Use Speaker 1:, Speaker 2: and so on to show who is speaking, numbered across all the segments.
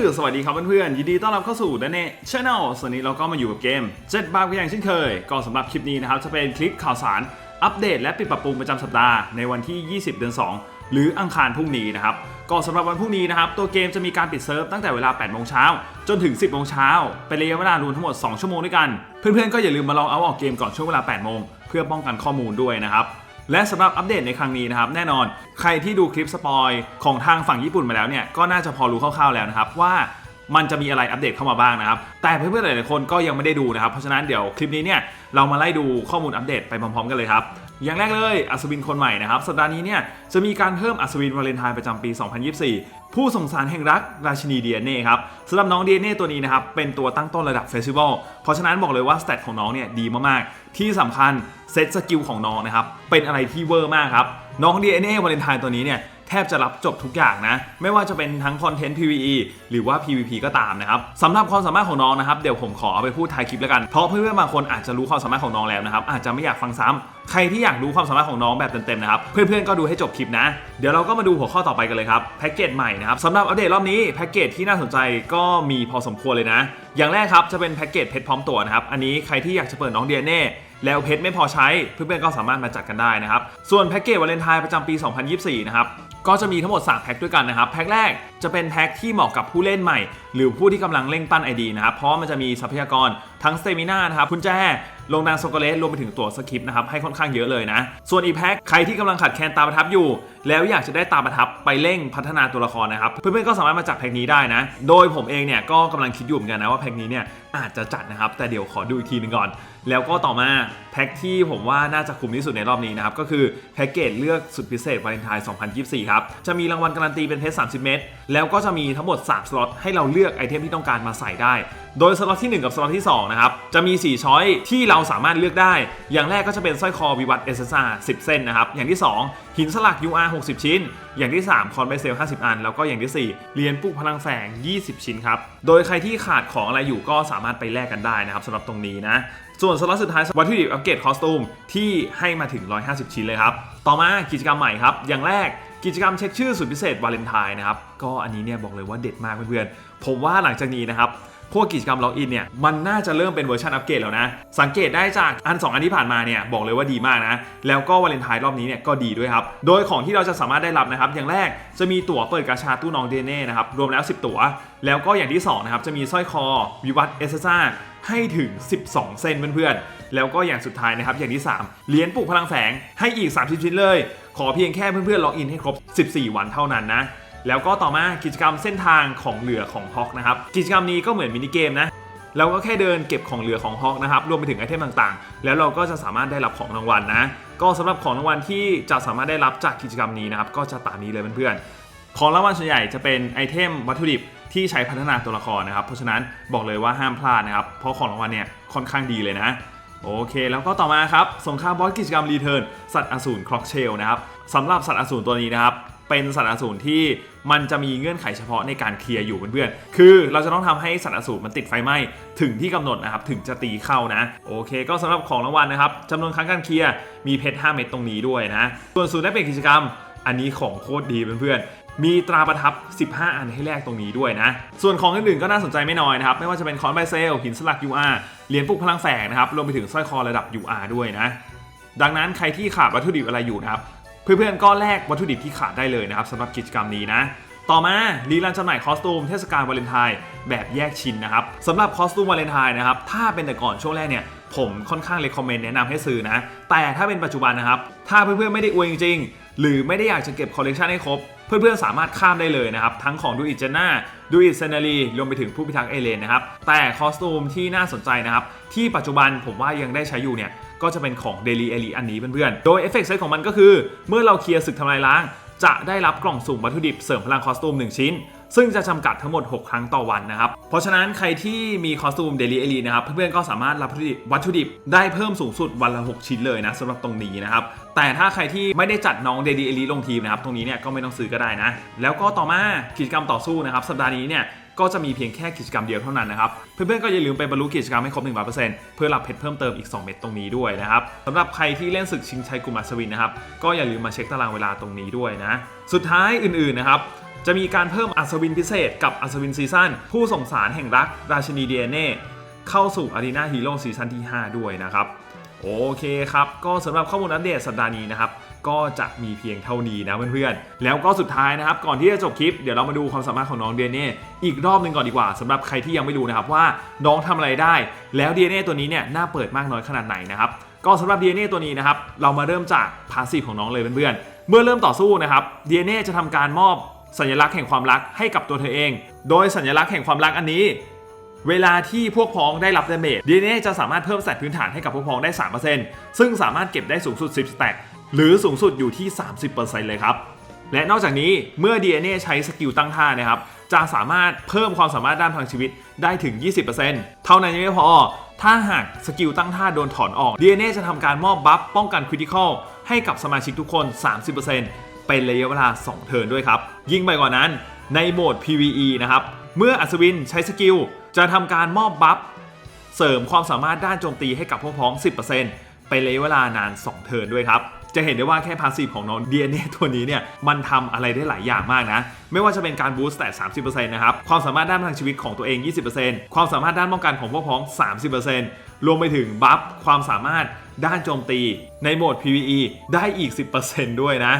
Speaker 1: สื่อสวัสดีครับเพื่อนๆ ยินดีต้อนรับเข้าสู่ดันเน่ช n แนลส่วนนี้เราก็มาอยู่กับเกม7บาร์ก็อย่างเช่นเคย ก็สำหรับคลิปนี้นะครับ จะเป็นคลิปข่าวสาร อัปเดตและปิดปรับปรุงประจำสัปดาห์ในวันที่ 20 เดือน 2 หรืออังคารพรุ่งนี้นะครับ ก็สำหรับวันพรุ่งนี้นะครับ ตัวเกมจะมีการปิดเซิร์ฟตั้งแต่เวลา 8 โมงเช้าจนถึง 10 โมงเช้าเป็นระยะเวลารวมทั้งหมด 2 ชั่วโมงด้วยกัน เพื่อนๆ ก็อย่าลืมมาลองเอาออกเกมก่อนช่วงเวลา 8 โมงเพื่อป้องกันข้อมูลด้วยนะครับ และสำหรับอัปเดตในครั้งนี้นะครับแน่นอนใครที่ดูคลิปสปอยของทางฝั่งญี่ปุ่นมาแล้วเนี่ยก็น่าจะพอรู้คร่าวๆแล้วนะครับว่ามันจะมีอะไรอัปเดตเข้ามาบ้างนะครับ แต่เพื่อนๆหลายๆคนก็ยังไม่ได้ดูนะครับ เพราะฉะนั้นเดี๋ยวคลิปนี้เนี่ยเรามาไล่ดูข้อมูลอัปเดตไปพร้อมๆกันเลยครับ อย่างแรกเลยอัศวินคนใหม่นะครับ สัปดาห์นี้เนี่ยจะมีการเพิ่มอัศวินวาเลนไทน์ประจำปี 2024 ผู้ส่งสารแห่งรักราชินีเดียเน่ครับสำหรับน้องเดียเน่ตัวนี้นะครับเป็นตัวตั้งต้นระดับเฟสติวัล เพราะฉะนั้นบอกเลยว่าสเตตของน้องเนี่ยดีมากๆ ที่สำคัญ เซตสกิลของน้องนะครับ เป็นอะไรที่เวอร์มากครับ น้อง DNA วาเลนไทน์ตัวนี้เนี่ยแทบจะรับจบทุกอย่างนะ ไม่ว่าจะเป็นทั้งคอนเทนต์ PVE หรือว่า PVP ก็ตามนะครับสำหรับความสามารถของน้องนะครับ เดี๋ยวผมขอเอาไปพูดท้ายคลิปแล้วกัน เพราะเพื่อนๆบางคนอาจจะรู้ความสามารถของน้องแล้วนะครับ อาจจะไม่อยากฟังซ้ำใครที่อยากรู้ความสามารถของน้องแบบเต็มๆนะครับ เพื่อนๆก็ดูให้จบคลิปนะ เดี๋ยวเราก็มาดูหัวข้อต่อไปกันเลยครับ แพ็กเกจใหม่นะครับสำหรับอัปเดตรอบนี้แพ็กเกจที่น่าสนใจก็มีพอสมควรเลยนะ อย่างแรกครับจะเป็นแพ็กเกจเพชรพร้อมตัวนะครับ อันนี้ใครที่อยากจะเปิดน้องเดียเน่ แล้วเพชรไม่พอใช้เพื่อนๆก็สามารถมาจัดกันได้นะครับส่วนแพ็กเกจวาเลนไทน์ประจำปี 2024 นะครับก็จะมีทั้งหมด 3 แพ็กด้วยกันนะครับ แพ็กแรกจะเป็นแพ็กที่เหมาะกับผู้เล่นใหม่ หรือผู้ที่กำลังเร่งปั้นไอดีนะครับ เพราะมันจะมีทรัพยากรทั้งสเตมิน่านะครับคุณแจลงดันโซโกเลสรวมไปถึงตัวสคริปต์นะครับให้ค่อนข้างเยอะเลยนะ ส่วนอีแพ็กใครที่กำลังขัดแคลนตาประทับอยู่ แล้วอยากจะได้ตาประทับไปเร่งพัฒนาตัวละครนะครับ เพื่อนๆก็สามารถมาจัดแพ็กนี้ได้นะ โดยผมเองเนี่ยก็กำลังคิดอยู่เหมือนกันนะว่าแพ็กนี้เนี่ยอาจจะจัดนะครับ แต่เดี๋ยวขอดูอีกทีหนึงก่อน แล้วก็ต่อมาแพ็กที่ผมว่าน่าจะคุ้มที่สุดในรอบนี้นะครับก็คือแพ็กเกจเลือกสุดพิเศษวาเลนไทน์2024ครับ จะมีรางวัลการันตีเป็นเพชร30 เม็ดแล้วก็จะมีทั้งหมด 3 สล็อตให้เราเลือกไอเทมที่ต้องการมาใส่ได้ โดยสล็อตที่ 1 กับสล็อตที่2นะครับจะมี 4 ช้อยที่เราสามารถเลือกได้ อย่างแรกก็จะเป็นสร้อยคอวิวัฒน์เอเซซ่า10 เส้นนะครับอย่างที่ 2 หินสลัก UR 60 ชิ้น อย่างที่ 3 คอนไบเซล 50 อัน แล้วก็อย่างที่ 4 เหรียญปลุกพลังแสง 20 ชิ้นครับโดยใครที่ขาดของอะไรอยู่ก็สามารถไปแลกกันได้นะครับสำหรับตรงนี้นะส่วนสล็อตสุดท้ายวัตถุดิบอัปเกรดคอสตูมที่ให้มาถึง 150 ชิ้นเลยครับ ต่อมากิจกรรมใหม่ครับ อย่างแรก กิจกรรมเช็คชื่อสุดพิเศษวาเลนไทน์นะครับ ก็อันนี้เนี่ยบอกเลยว่าเด็ดมากเพื่อนๆ ผมว่าหลังจากนี้นะครับพวกกิจกรรมล็อกอินเนี่ยมันน่าจะเริ่มเป็นเวอร์ชันอัปเกรดแล้วนะ สังเกตได้จากอัน 2 อันที่ผ่านมาเนี่ยบอกเลยว่าดีมากนะ แล้วก็วาเลนไทน์รอบนี้เนี่ยก็ดีด้วยครับ โดยของที่เราจะสามารถได้รับนะครับ อย่างแรกจะมีตั๋วเปิดกาชาตู้น้องเดเน่นะครับ รวมแล้ว 10 ตั๋ว แล้วก็อย่างที่ 2 นะครับ จะมีสร้อยคอ วิวัฒเอสซ่าให้ถึง 12 เส้นเพื่อนๆ แล้วก็อย่างสุดท้ายนะครับอย่างที่ 3 เหรียญปลุกพลังแสงให้อีก 30 ชิ้นเลย ขอเพียงแค่เพื่อนๆล็อกอินให้ครบ 14 วันเท่านั้นนะแล้วก็ต่อมากิจกรรมเส้นทางของเหลือของฮอกนะครับกิจกรรมนี้ก็เหมือนมินิเกมนะเราก็แค่เดินเก็บของเหลือของฮอกนะครับรวมไปถึงไอเทมต่างๆ แล้วเราก็จะสามารถได้รับของรางวัลนะ ก็สำหรับของรางวัลที่จะสามารถได้รับจากกิจกรรมนี้นะครับก็จะตามนี้เลยเพื่อนๆของรางวัลส่วนใหญ่จะเป็นไอเทมวัตถุดิบที่ใช้พัฒนาตัวละครนะครับ เพราะฉะนั้นบอกเลยว่าห้ามพลาดนะครับ เพราะของรางวัลเนี่ยค่อนข้างดีเลยนะ โอเค แล้วก็ต่อมาครับสงครามบอสกิจกรรมรีเทิร์นสัตว์อสูรคล็อกเชลนะครับสำหรับสัตว์อสูรตัวนี้นะครับเป็นสัตว์อสูรที่มันจะมีเงื่อนไขเฉพาะในการเคลียร์อยู่เพื่อนๆ คือเราจะต้องทำให้สัตว์อสูรมันติดไฟไหม้ถึงที่กำหนดนะครับถึงจะตีเข้านะ โอเค ก็สำหรับของรางวัลนะครับจำนวนครั้งการเคลียร์มีเพชร5เม็ดตรงนี้ด้วยนะ ส่วนสูตรได้เป็นกิจกรรม อันนี้ของโคตรดีเพื่อนๆ มีตราประทับ 15 อันให้แลกตรงนี้ด้วยนะ ส่วนของอื่นๆก็น่าสนใจไม่น้อยนะครับ ไม่ว่าจะเป็นคอนไบเซลหินสลัก UR เหรียญปลุกพลังแฝงนะครับ รวมไปถึงสร้อยคอระดับ UR ด้วยนะ ดังนั้นใครที่ขาดวัตถุดิบอะไรอยู่นะครับ เพื่อนๆก็แลกวัตถุดิบที่ขาดได้เลยนะครับสำหรับกิจกรรมนี้นะต่อมารีลันจำหน่ายคอสตูมเทศกาลวาเลนไทน์แบบแยกชิ้นนะครับสำหรับคอสตูมวาเลนไทน์นะครับถ้าเป็นแต่ก่อนช่วงแรกเนี่ยผมค่อนข้างเลคคอมเมนต์แนะนำให้ซื้อนะ แต่ถ้าเป็นปัจจุบันนะครับ ถ้าเพื่อนๆไม่ได้อวยจริงๆ หรือไม่ได้อยากจะเก็บคอลเลกชันให้ครบ เพื่อนๆสามารถข้ามได้เลยนะครับ ทั้งของดูอิจนาดูอิเซนารีรวมไปถึงผู้พิทักษ์เอเลนนะครับ แต่คอสตูมที่น่าสนใจนะครับ ที่ปัจจุบันผมว่ายังได้ใช้อยู่เนี่ย ก็จะเป็นของเดลีเอลีอันนี้เพื่อนๆ โดยเอฟเฟกต์เซตของมันก็คือ เมื่อเราเคลียร์ศึกทำลายล้าง จะได้รับกล่องสุ่มวัตถุดิบเสริมพลังคอสตูม 1 ชิ้น ซึ่งจะจำกัดทั้งหมด 6 ครั้งต่อวันนะครับ เพราะฉะนั้นใครที่มีคอสตูมเดลิเอลีนะครับ เพื่อนๆก็สามารถรับวัตถุดิบวัตถุดิบได้เพิ่มสูงสุดวันละ 6 ชิ้นเลยนะสำหรับตรงนี้นะครับ แต่ถ้าใครที่ไม่ได้จัดน้องเดลิเอลีลงทีมนะครับ ตรงนี้เนี่ยก็ไม่ต้องซื้อก็ได้นะ แล้วก็ต่อมากิจกรรมต่อสู้นะครับ สัปดาห์นี้เนี่ยก็จะมีเพียงแค่กิจกรรมเดียวเท่านั้นนะครับ เพื่อนๆก็อย่าลืมไปบรรลุกิจกรรมให้ครบ 100%เพื่อรับเพชรเพิ่มเติมอีก 2 เม็ดตรงนี้ด้วยนะครับสำหรับใครที่เล่นศึกชิงชัยกลุ่มอัศวินนะครับ ก็อย่าลืมมาเช็คตารางเวลาตรงนี้ด้วยนะ สุดท้ายอื่นๆนะครับ จะมีการเพิ่มอัศวินพิเศษกับอัศวินซีซั่นผู้ส่งสารแห่งรักราชินีเดียเน่เข้าสู่อารีนาฮีโร่ซีซั่นที่ 5 ด้วยนะครับ โอเคครับ ก็สำหรับข้อมูลอัปเดตสัปดาห์นี้นะครับ ก็จะมีเพียงเท่านี้นะเพื่อนๆ แล้วก็สุดท้ายนะครับ ก่อนที่จะจบคลิป เดี๋ยวเรามาดูความสามารถของน้องเดียเน่อีกรอบหนึ่งก่อนดีกว่าสำหรับใครที่ยังไม่รู้นะครับว่าน้องทำอะไรได้ แล้วเดียเน่ตัวนี้เนี่ยน่าเปิดมากน้อยขนาดไหนนะครับก็สำหรับเดียเน่ตัวนี้นะครับ เรามาเริ่มจากพาสซีฟของน้องเลยเพื่อนๆ เมื่อเริ่มต่อสู้นะครับเดียเน่จะทำการมอบ สัญลักษณ์แห่งความรักให้กับตัวเธอเอง โดยสัญลักษณ์แห่งความรักอันนี้ เวลาที่พวกพ้องได้รับดาเมจ DNA จะสามารถเพิ่มสแตทพื้นฐานให้กับพวกพ้องได้ 3%ซึ่งสามารถเก็บได้สูงสุด 10สแตทหรือสูงสุดอยู่ที่ 30%เลยครับ และนอกจากนี้เมื่อ DNA ใช้สกิลตั้งท่านะครับ จะสามารถเพิ่มความสามารถด้านพลังชีวิตได้ถึง 20%เท่านั้นยังไม่พอ ถ้าหากสกิลตั้งท่าโดนถอนออก DNA จะทำการมอบบัฟป้องกันคริติคอลให้กับสมาชิกทุกคน 30%เป็นระยะเวลา 2 เทิร์นด้วยครับ ยิ่งไปกว่านั้นในโหมด PVE นะครับ เมื่ออัศวินใช้สกิล จะทำการมอบบัฟเสริมความสามารถด้านโจมตีให้กับพวกพ้อง 10%ไประยะเวลานาน 2 เทิร์นด้วยครับ จะเห็นได้ว่าแค่พาสซีฟของน้อง DNA ตัวนี้เนี่ย มันทำอะไรได้หลายอย่างมากนะ ไม่ว่าจะเป็นการบูสต์แต่ 30%นะครับ ความสามารถด้านพลังชีวิตของตัวเอง 20%ความสามารถด้านป้องกันของพวกพ้อง 30%รวมไปถึงบัฟความสามารถด้านโจมตี ในโหมด PVE ได้อีก 10%ด้วยนะ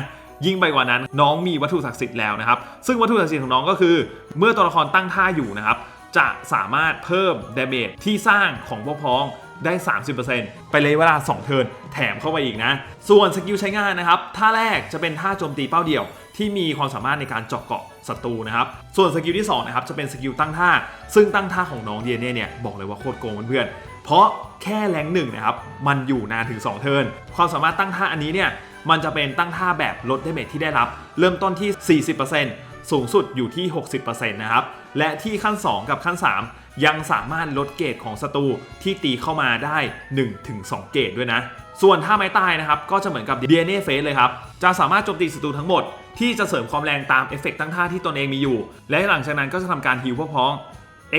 Speaker 1: ยิ่งไปกว่านั้นน้องมีวัตถุศักดิ์สิทธิ์แล้วนะครับ ซึ่งวัตถุศักดิ์สิทธิ์ของน้องก็คือ เมื่อตัวละครตั้งท่าอยู่นะครับ จะสามารถเพิ่มเดเมจที่สร้างของพวกพ้องได้ 30%ไปเลยเวลา 2 เทิร์นแถมเข้าไปอีกนะ ส่วนสกิลใช้งานนะครับ ท่าแรกจะเป็นท่าโจมตีเป้าเดี่ยว ที่มีความสามารถในการเจาะเกาะศัตรูนะครับ ส่วนสกิลที่2นะครับจะเป็นสกิลตั้งท่า ซึ่งตั้งท่าของน้องเดียเน่เนี่ยบอกเลยว่าโคตรโกงเพื่อนเพราะแค่แรงหนึ่งนะครับ มันอยู่นานถึง 2 เทิร์นความสามารถตั้งท่าอันนี้เนี่ย มันจะเป็นตั้งท่าแบบลดดเมจที่ได้รับ เริ่มต้นที่ 40%สูงสุดอยู่ที่ 60%นะครับ และที่ขั้น 2 กับขั้น 3 ยังสามารถลดเกรดของศัตรูที่ตีเข้ามาได้ 1-2 เกรดด้วยนะ ส่วนท่าไม้ตายนะครับ ก็จะเหมือนกับ DNA Face เลยครับ จะสามารถโจมตีศัตรูทั้งหมดที่จะเสริมความแรงตามเอฟเฟกต์ตั้งท่าที่ตนเองมีอยู่ และหลังจากนั้นก็จะทำการฮิวพวกพ้อง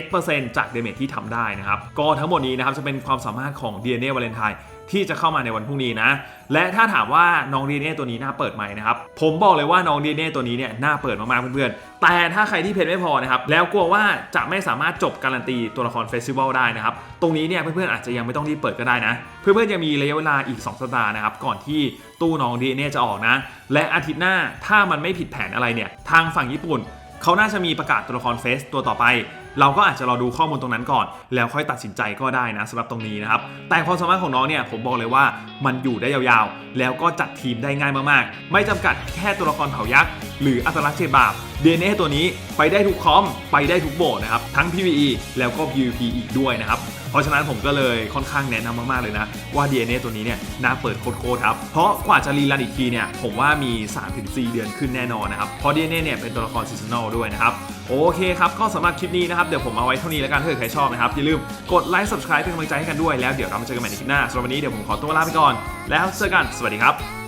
Speaker 1: x เปอร์เซ็นต์จากเดเมจที่ทำได้นะครับ ก็ทั้งหมดนี้นะครับจะเป็นความสามารถของ DNA วาเลนไทน์ที่จะเข้ามาในวันพรุ่งนี้นะ และถ้าถามว่าน้อง DNA ตัวนี้น่าเปิดไหมนะครับ ผมบอกเลยว่าน้อง DNA ตัวนี้เนี่ยน่าเปิดมากๆเพื่อนๆ แต่ถ้าใครที่เพจไม่พอนะครับ แล้วกลัวว่าจะไม่สามารถจบการันตีตัวละครเฟสติวัลได้นะครับ ตรงนี้เนี่ยเพื่อนๆอาจจะยังไม่ต้องรีบเปิดก็ได้นะ เพื่อนๆยังมีระยะเวลาอีก 2 สัปดาห์นะครับ ก่อนที่ตู้น้อง DNA จะออกนะ และอาทิตย์หน้าถ้ามันไม่ผิดแผนอะไรเนี่ย ทางฝั่งญี่ปุ่นเขาน่าจะมีประกาศตัวละครเฟสตัวต่อไป เราก็อาจจะรอดูข้อมูลตรงนั้นก่อน แล้วค่อยตัดสินใจก็ได้นะสำหรับตรงนี้นะครับ แต่ความสามารถของน้องเนี่ยผมบอกเลยว่ามันอยู่ได้ยาวๆ แล้วก็จัดทีมได้ง่ายมากๆ ไม่จำกัดแค่ตัวละครเผ่ายักษ์หรืออัตลักษณ์เจบาบ DNA ตัวนี้ไปได้ทุกคอม ไปได้ทุกโบสนะครับ ทั้ง PVE แล้วก็ PVP อีกด้วยนะครับ เพราะฉะนั้นผมก็เลยค่อนข้างแนะนำมากๆเลยนะ ว่า DNA ตัวนี้เนี่ยน่าเปิดโคตรๆครับ เพราะกว่าจะรีรันอีกทีเนี่ยผมว่ามี 3-4 เดือนขึ้นแน่นอนนะครับเพราะ DNA เนี่ยเป็นตัวละครซีซันอลด้วยนะครับโอเคครับก็สำหรับคลิปนี้นะครับเดี๋ยวผมเอาไว้เท่านี้แล้วกันถ้าเกิดใครชอบนะครับอย่าลืมกดไลค์ subscribe เป็นกำลังใจให้กันด้วยแล้วเดี๋ยวเรามาเจอกันใหม่ในคลิปหน้าสำหรับวันนี้เดี๋ยวผมขอตัวลาไปก่อน แล้วเจอกันสวัสดีครับ